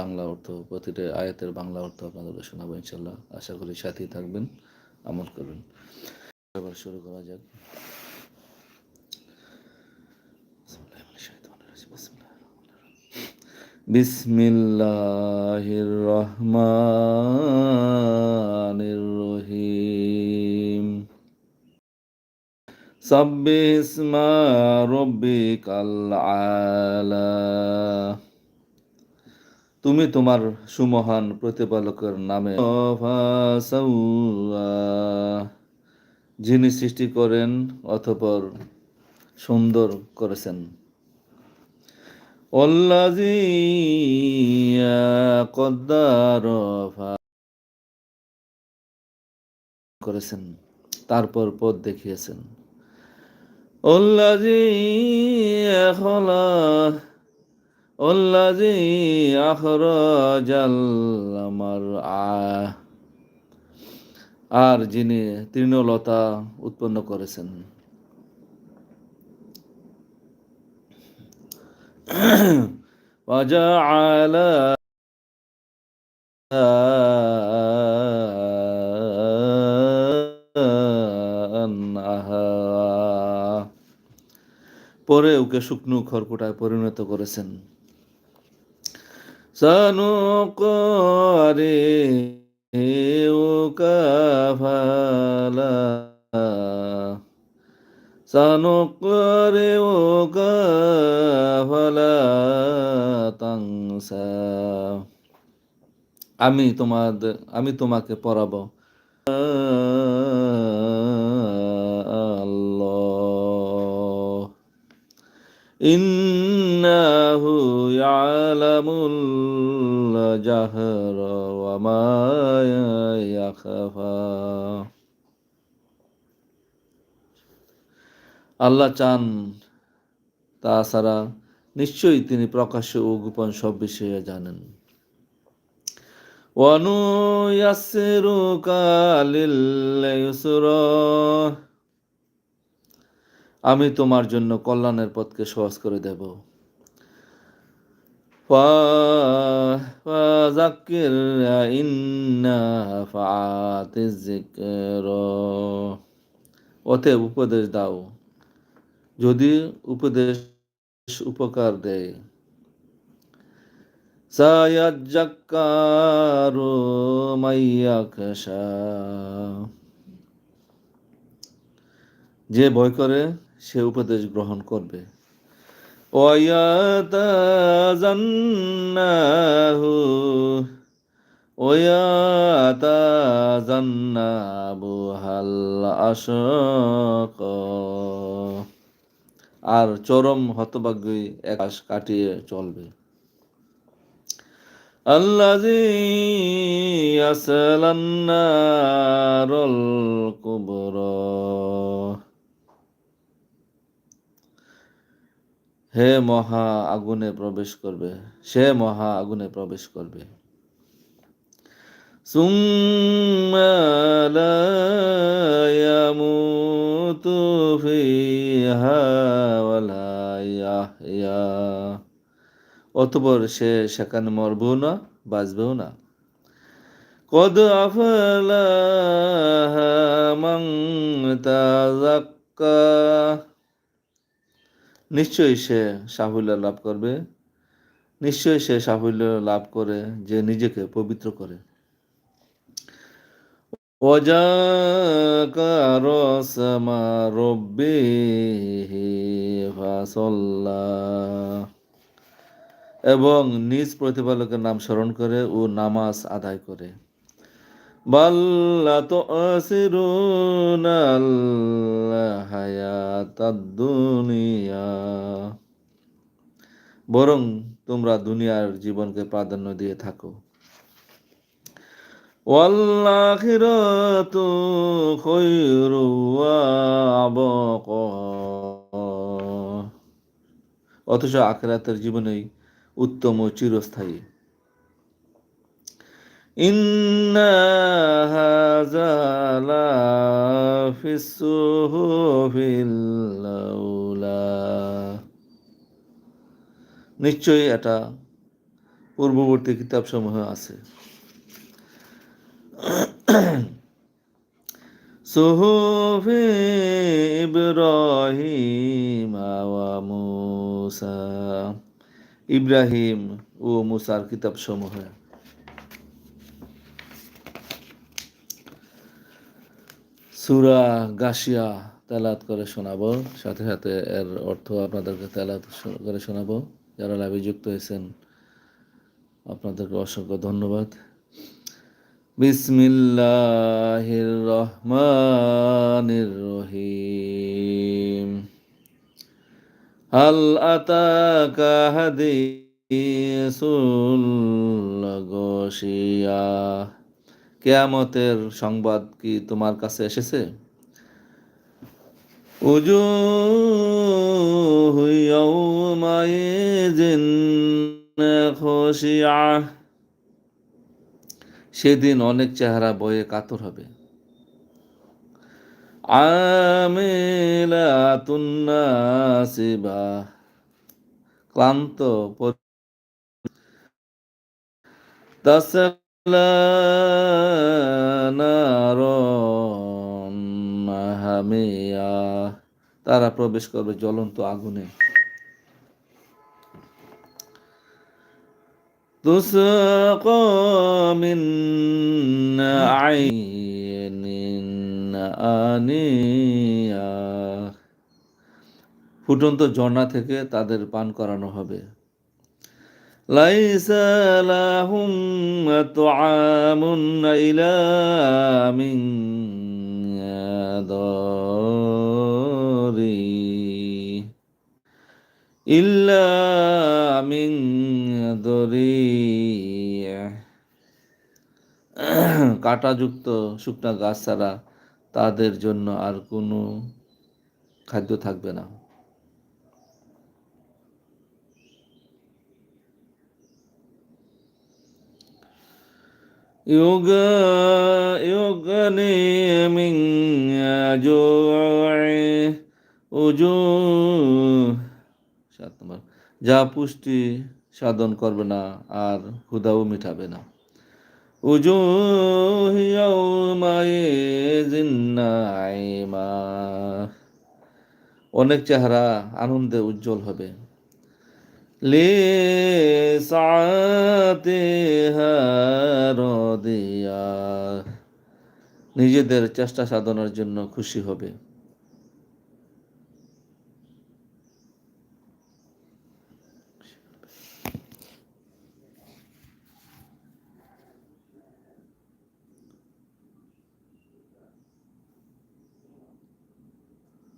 বাংলা অর্থ, প্রতিটা আয়াতের বাংলা অর্থ আপনাদের শোনাবো ইনশাল্লাহ আশা করি সাথেই থাকবেন, আমল করবেন। এবার শুরু করা যাক। বিসমিল্লাহির রহমানির রহিম। সাব্বিহ ইসমা রব্বিকাল আলা। তুমি তোমার সুমহান প্রতিপালকের নামে যিনি সৃষ্টি করেন অতঃপর সুন্দর করেছেন। করেছেন, তারপর পথ দেখিয়েছেন। অল্লাজি খলা অল্লাজি আখরাজাল মারআ আর যিনি তৃণলতা উৎপন্ন করেছেন وجعل أنها পরে ওকে শুকনো খড়কুটায় পরিণত করেছেন সানুকারে ফালা سنقرئك فلا تنسى আমি তোমাদের আমি তোমাকে পড়াবো আল্লাহ ইন্নাহু ওয়া মা ইয়াখফা আল্লাহ চান, তাছাড়া নিশ্চয়ই তিনি প্রকাশ্য ও গোপন সব বিষয়ে জানেন। ওয়ানু আমি তোমার জন্য কল্যাণের পথকে সহজ করে দেব। ফাযাক্কির ইন্না ফাআতিজ যিকর অতএব উপদেশ দাও। যদি উপদেশ উপকার দেয়। সায়াজ্জাক্কারু মাইয়াকশা যে ভয় করে, সে উপদেশ গ্রহণ করবে। ওয়াতাজান্নাবু হাল আশাক আর চরম হতভাগ্যই একাশ কাটিয়ে চলবে। আল্লাজি আসলান্নারল কুবর। হে মহা আগুনে প্রবেশ করবে সে মহা আগুনে প্রবেশ করবে ثم لا يموت فيها ولا يحيا অতপর সে সেখানে মরবেও না বাঁচবেও না কদ আফলাহা মান তাযাক্কা নিশ্চয়ই সে সাফল্য লাভ করবে নিশ্চয়ই সে সাফল্য লাভ করে যে নিজেকে পবিত্র করে وجاءك رسم ربه فصلى এবং নিজ প্রতিপালকের নাম স্মরণ করে ও নামাজ আদায় করে বাল্লা তো আসিরুনাল হায়াতাদ দুনিয়া বরং তোমরা দুনিয়ার জীবনকে প্রাধান্য দিয়ে থাকো والآخرة خير وأبقى অথচ আখেরাতের জীবনেই উত্তম ও চিরস্থায়ী ইন্না হাযা লাফিস সুহুফিল আউলা নিশ্চয়ই এটা পূর্ববর্তী কিতাব সমূহ আছে। সুহুফি ইব্রাহিম মুসা। ইব্রাহিম ও মুসার কিতাব সুরা গাশিয়া তেলাত করে শোনাবো। সাথে সাথে এর অর্থ আপনাদেরকে তেলাত করে শোনাবো। যারা লাভে যুক্ত হয়েছেন, আপনাদেরকে অসংখ্য ধন্যবাদ। বিসমিল্লাহির রহমানির রহিম। হাল আতাকা হাদিসুল গশিয়া। কেয়ামতের সংবাদ কি তোমার কাছে এসেছে? উজু সেদিন অনেক চেহারা বয়ে কাতর হবে। আমিলাতুন্নাসিবা ক্লান্ত হামিয়া তারা প্রবেশ করবে জ্বলন্ত আগুনে। ফুটন্ত ঝর্ণা থেকে তাদের পান করানো হবে। লাইসা লাহুম তুআমুন ইলা মিন দারি ইল্লা মিন দরি। কাঁটাযুক্ত শুকনা গাছ ছাড়া তাদের জন্য আর কোনো খাদ্য থাকবে না। يغني من جوع وجوه সাত নম্বর যা পুষ্টি সাধন করবে না আর হুদাও মিটাবে না উজু অনেক চেহারা আনন্দে উজ্জ্বল হবে লে নিজেদের চেষ্টা সাধনার জন্য খুশি হবে।